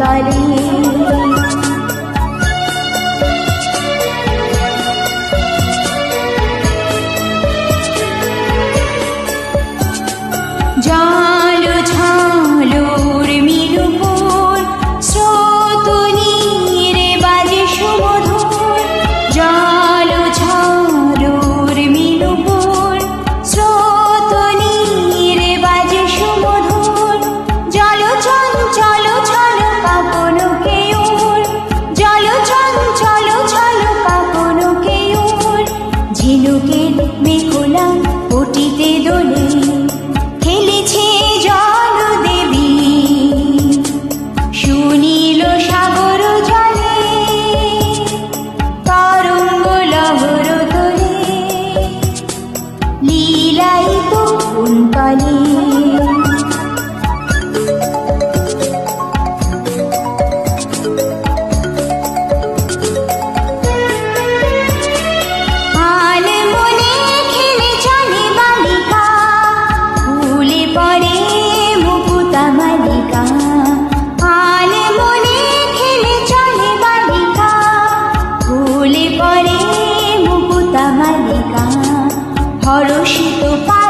তারে। যা điều kiện mi khổ lắm পরশিত পা